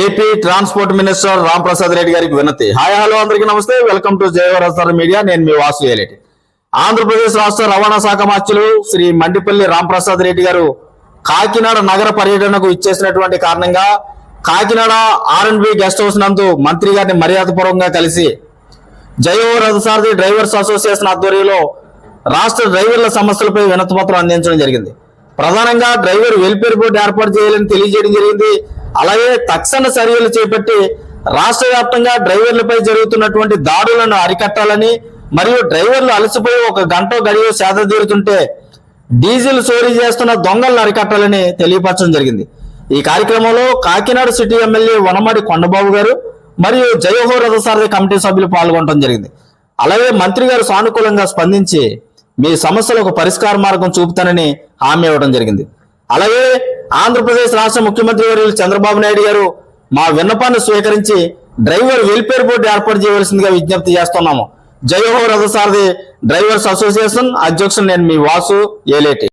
AP transport minister Ram Prasad Reddy గారికి వినతి. Hi hello అందరికీ నమస్తే. వెల్కమ్ టు జయవరసార్ మీడియా. నేను మీ వాసు ఏలేటి ఆంధ్రప్రదేశ్ రాష్ట్ర రవాణా శాఖ మార్చులు శ్రీ మండిపల్లి రామ్ ప్రసాద్ రెడ్డి గారు కాకినాడ నగర పర్యటనకు ఇచ్చేసినటువంటి కారణంగా Kakinada R and B guest house నందు మంత్రి గారిని మర్యాదపూర్వకంగా కలిసి జయవరసారథి డ్రైవర్స్ అసోసియేషన్ ఆధ్వర్యంలో రాష్ట్ర డ్రైవర్ల సమస్యలపై వినతిపత్రం అందించడం జరిగింది. ప్రధానంగా డ్రైవర్ వెల్ఫేర్ బోర్డు ఏర్పాటు చేయాలని తెలియజేయడం జరిగింది. అలాగే తక్షణ చర్యలు చేపట్టి రాష్ట్ర వ్యాప్తంగా డ్రైవర్లపై జరుగుతున్నటువంటి దాడులను అరికట్టాలని మరియు డ్రైవర్లు అలసిపోయి ఒక గంట గడియ సేద తీరుతుంటే డీజిల్ చోరీ చేస్తున్న దొంగలను అరికట్టాలని తెలియపరచడం జరిగింది. ఈ కార్యక్రమంలో కాకినాడ సిటీ ఎమ్మెల్యే వనమాడి కొండబాబు గారు మరియు జయహో రథసారథి కమిటీ సభ్యులు పాల్గొనడం జరిగింది. అలాగే మంత్రి గారు సానుకూలంగా స్పందించి మీ సమస్యలకు పరిష్కార మార్గం చూపుతానని హామీ ఇవ్వడం జరిగింది. అలాగే ఆంధ్రప్రదేశ్ రాష్ట్ర ముఖ్యమంత్రి వర్యులు చంద్రబాబు నాయుడు గారు మా విన్నపాన్ని స్వీకరించి డ్రైవర్ వెల్ఫేర్ బోర్డు ఏర్పాటు చేయవలసిందిగా విజ్ఞప్తి చేస్తున్నాము. జయహో రథసారథి డ్రైవర్స్ అసోసియేషన్ అధ్యక్షుడు నేను మీ వాసు ఏలేటి.